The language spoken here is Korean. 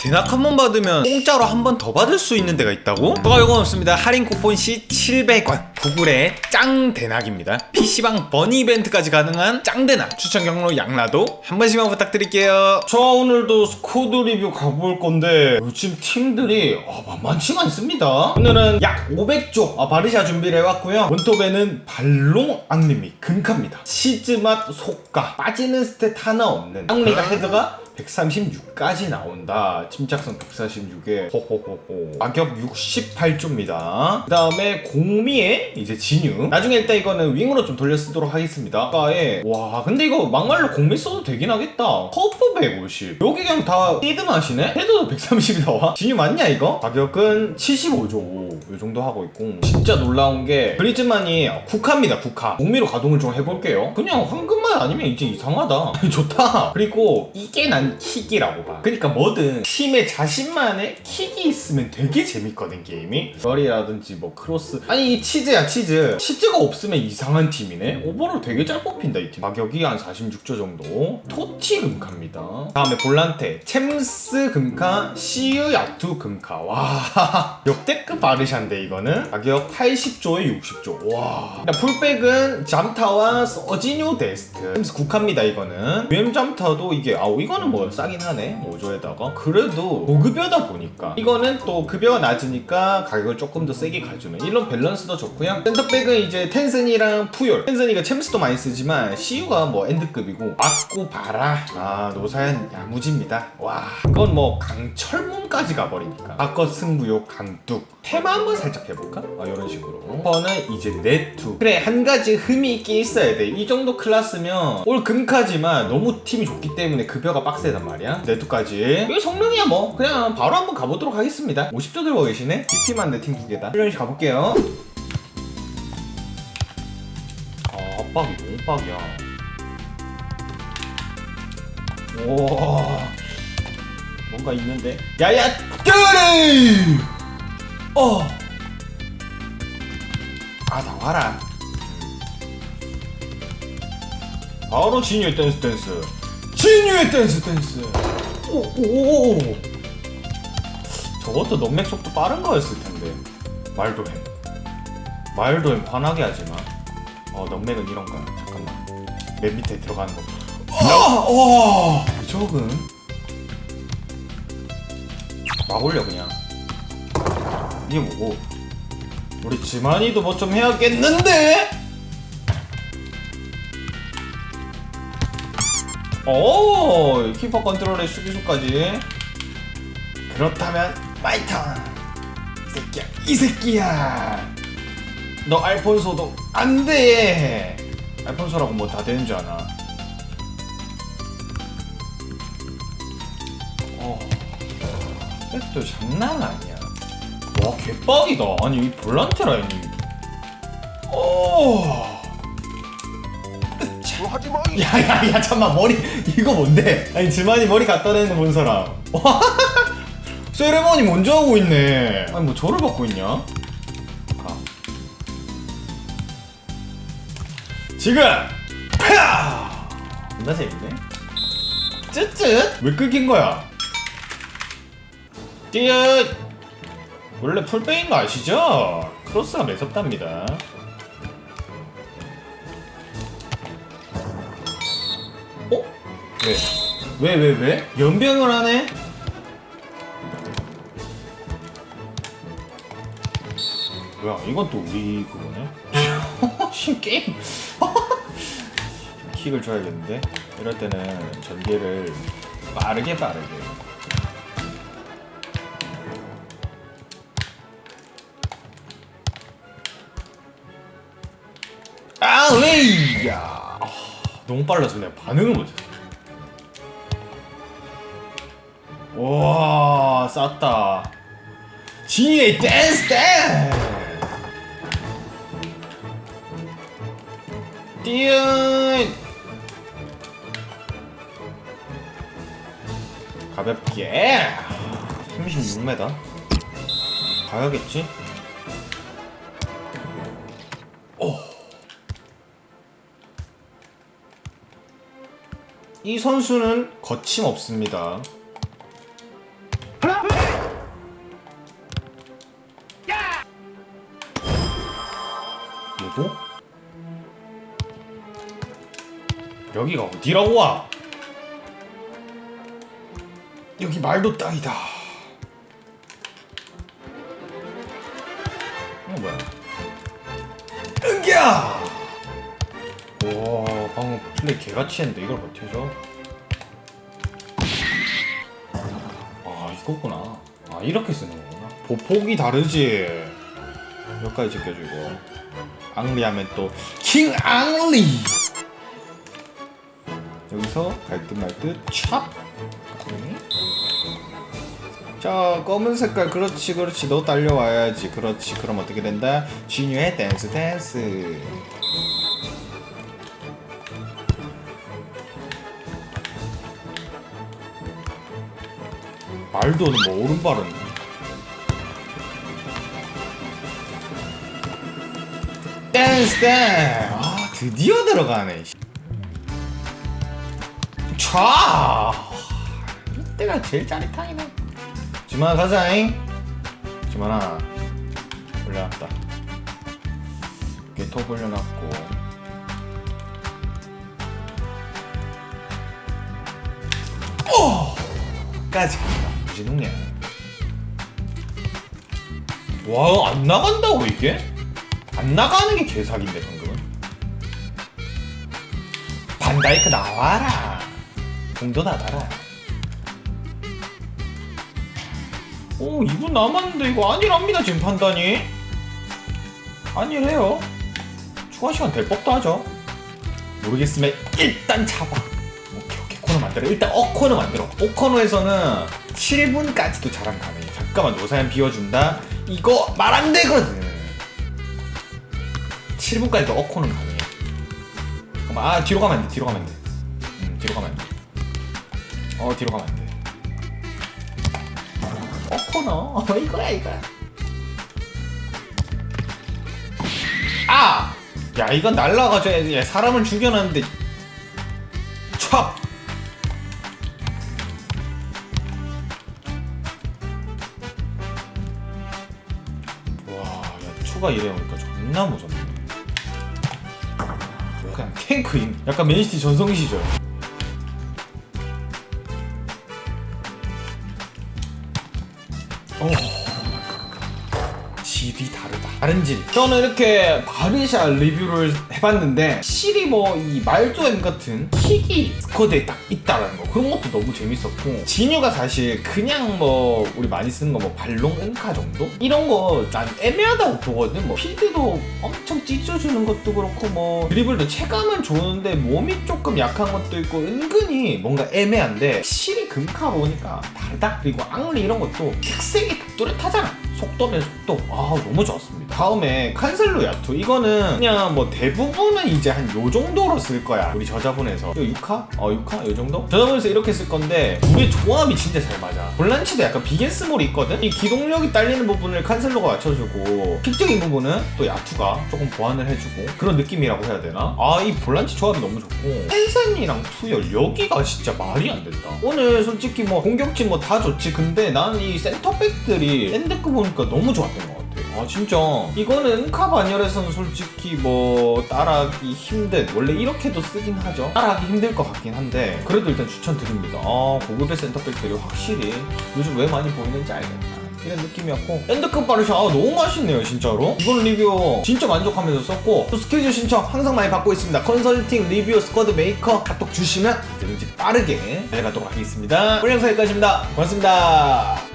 대낙 한 번 받으면 공짜로 한 번 더 받을 수 있는 데가 있다고? 그거 요건 없습니다. 할인 쿠폰 시 700원. 구글의 짱 대낙입니다. PC방 버니 이벤트까지 가능한 짱 대낙. 추천 경로 양라도 한 번씩만 부탁드릴게요. 저 오늘도 스코드 리뷰 가볼 건데 요즘 팀들이 아, 만만치가 않습니다 오늘은 약 500조 아, 바르샤 준비를 해왔고요 원톱에는 발롱 앙리미 금카입니다 치즈맛 속가 빠지는 스탯 하나 없는 앙리가 헤드가 136까지 나온다 침착성 146에 호호호호 가격 68조입니다 그 다음에 공미의 이제 진유. 나중에 일단 이거는 윙으로 좀 돌려 쓰도록 하겠습니다. 아까에. 와 근데 이거 막말로 공미 써도 되긴 하겠다. 커프 150 여기 그냥 다 히드 맛이네? 헤드도 130이 나와? 진유 맞냐 이거? 가격은 75조 이 정도 하고 있고. 진짜 놀라운 게 브리즈만이 국화입니다 국화 공미로 가동을 좀 해볼게요. 그냥 황금만 아니면 이제 이상하다. 좋다. 그리고 이게 난 킥이라고 봐. 그러니까 뭐든 팀에 자신만의 킥이 있으면 되게 재밌거든 게임이. 럴이라든지 뭐 크로스. 아니 이 치즈 야 치즈. 치즈가 없으면 이상한 팀이네? 오버롤 되게 잘 뽑힌다 이 팀. 가격이 한 46조 정도. 토티 금카입니다. 다음에 볼란테. 챔스 금카 시유 야투 금카. 와. 역대급 바르샤인데 이거는? 가격 80조에 60조. 와. 풀백은 잠타와 서지뉴 데스트. 챔스 국카입니다 이거는. UM 잠타도 이게 아 이거는 뭐 싸긴 하네 5조에다가. 그래도 고급여다 보니까. 이거는 또 급여가 낮으니까 가격을 조금 더 세게 가주는. 이런 밸런스도 좋고요 센터백은 이제 텐슨이랑 푸열. 텐슨이가 챔스도 많이 쓰지만 CU가 뭐 엔드급이고. 맞고 봐라. 아 노사연 야무집니다. 와 이건 뭐 강철문까지 가버리니까. 바꿔 승부욕 강뚝 테마 한번 살짝 해볼까? 아 이런 식으로. 번은 이제 네투. 그래 한 가지 흠이 있긴 있어야 돼이 정도 클라스면 올 금카지만 너무 팀이 좋기 때문에 급여가 빡세단 말이야. 네투까지. 이게 성능이야 뭐. 그냥 바로 한번 가보도록 하겠습니다. 50조 들고 계시네? 팀만 내팀두 개다. 이런 식으로 가볼게요 너무 빡이야. 오 뭔가 있는데? 야야 뜨리! 어. 아 나와라. 바로 진유의 댄스 댄스. 진유의 댄스 댄스. 오 오 오 저것도 넘맥 속도 빠른 거였을 텐데. 말도 해. 말도 해 화나게 하지마 어 넘맥은 이런 거야. 잠깐만. 맨 밑에 들어가는 거. 아! 와! 적은 막 올려 그냥. 이게 뭐고? 우리 지만이도 뭐 좀 해야겠는데? 오 키퍼 컨트롤의 수비수까지. 그렇다면 마이턴 이 새끼야 이 새끼야 너 알폰소도 안 돼. 알폰소라고 뭐 다 되는 줄 아나? 어. 백도 장난 아니야. 와 개빡이다. 아니 이 볼란테 라인이. 오 하지 마. 야야야 잠만. 머리 이거 뭔데? 아니 지만이 머리 갖다 대는 본 사람. 와. 세레머니 먼저 하고 있네. 아니 뭐 저를 받고 있냐? 지금 파! 존나 재밌네 쯧쯧 왜 끊긴 거야? 띠읒 원래 풀백인 거 아시죠? 크로스가 매섭답니다 어? 왜? 왜, 왜, 왜? 연병을 하네? 뭐야, 이건 또 우리 그거네? 신 게임! 킥을 줘야겠는데? 이럴 때는 전개를 빠르게 빠르게. 아, 왜! 야! 아, 너무 빨라서 내가 반응을 못했어. 와, 쌌다. 지의 댄스 댄스! 띠은! 가볍게 36m 가야겠지? 오. 이 선수는 거침없습니다 요거? 여기가 어디라고 와? 여기 말도 땅이다. 어 뭐야? 응야! 와 방금 플레이 개같이 했는데 이걸 버텨줘? 아 이거구나. 아 이렇게 쓰는 거구나. 보폭이 다르지. 여기까지 지켜주고. 앙리 하면 또 킹 앙리. 여기서 갈듯 말듯 찹. 자 검은 색깔 그렇지 그렇지. 너 달려와야지. 그렇지. 그럼 어떻게 된다? 진유의 댄스 댄스. 말도는 뭐 오른발은 댄스 댄스. 아 드디어 들어가네 촤! 이때가 제일 짜릿하이네 지만아 가자잉. 지만아 올려놨다. 이렇게 톱 올려놨고. 오! 까지 무지능냐 와안 나간다고 이게? 안 나가는 게 개사기인데 방금은. 반다이크 나와라. 공도 나가라 오 2분 남았는데 이거 아니랍니다 지금 판단이. 아니래요. 추가 시간 될 법도 하죠. 모르겠으면 일단 잡아 오케이 오케이. 코너 만들어. 일단 어 코너 만들어. 오 코너에서는 7분까지도 자랑 가능해. 잠깐만 노사연 비워준다? 이거 말 안 되거든. 7분까지도 어 코너 가능해. 잠깐만 아 뒤로 가면 안돼 뒤로 가면 안돼. 음 뒤로 가면 안돼 어 뒤로 가면 안돼. 어 코너. 어, 이거야 이거야. 아! 야 이건 날라가줘야지 야, 사람을 죽여놨는데. 촥! 와야 추가 이래오니까 존나 무섭네. 약간 탱크인 약간 맨시티 전성 시절 다른 질. 저는 이렇게 바르샤 리뷰를 해봤는데 확실히 뭐 이 말조엠 같은 킥이 스쿼드에 딱 있다라는 거 그런 것도 너무 재밌었고 진유가 사실 그냥 뭐 우리 많이 쓰는 거 뭐 발롱 은카 정도 이런 거 난 애매하다고 보거든. 뭐 필드도 엄청 찢어주는 것도 그렇고 뭐 드리블도 체감은 좋은데 몸이 조금 약한 것도 있고 은근히 뭔가 애매한데 확실히 금카로 오니까 다르다. 그리고 앙리 이런 것도 특색이 뚜렷하잖아. 속도면 속도 아 너무 좋았습니다 다음에 칸셀로 야투 이거는 그냥 뭐 대부분은 이제 한 요 정도로 쓸 거야 우리 저자분에서 이거 6카? 어 6카? 요 정도? 저자분에서 이렇게 쓸 건데 둘의 조합이 진짜 잘 맞아 볼란치도 약간 비겐스몰이 있거든 이 기동력이 딸리는 부분을 칸셀로가 맞춰주고 픽적인 부분은 또 야투가 조금 보완을 해주고 그런 느낌이라고 해야 되나? 아 이 볼란치 조합이 너무 좋고 펜센이랑 투열 여기가 진짜 말이 안 된다 오늘 솔직히 뭐 공격진 뭐 다 좋지 근데 나는 이 센터백들이 샌드크 보니까 너무 좋았던 것 같아 아 진짜? 이거는 카 반열에서는 솔직히 뭐 따라하기 힘든 원래 이렇게도 쓰긴 하죠. 따라하기 힘들 것 같긴 한데 그래도 일단 추천드립니다. 아 고급의 센터백들이 확실히 요즘 왜 많이 보이는지 알겠다. 이런 느낌이었고 엔드급 바르샤 아, 너무 맛있네요 진짜로. 이번 리뷰 진짜 만족하면서 썼고 또 스케줄 신청 항상 많이 받고 있습니다. 컨설팅 리뷰 스쿼드 메이커 카톡 주시면 언제든지 빠르게 내려가도록 하겠습니다. 오늘 영상 여기까지입니다. 고맙습니다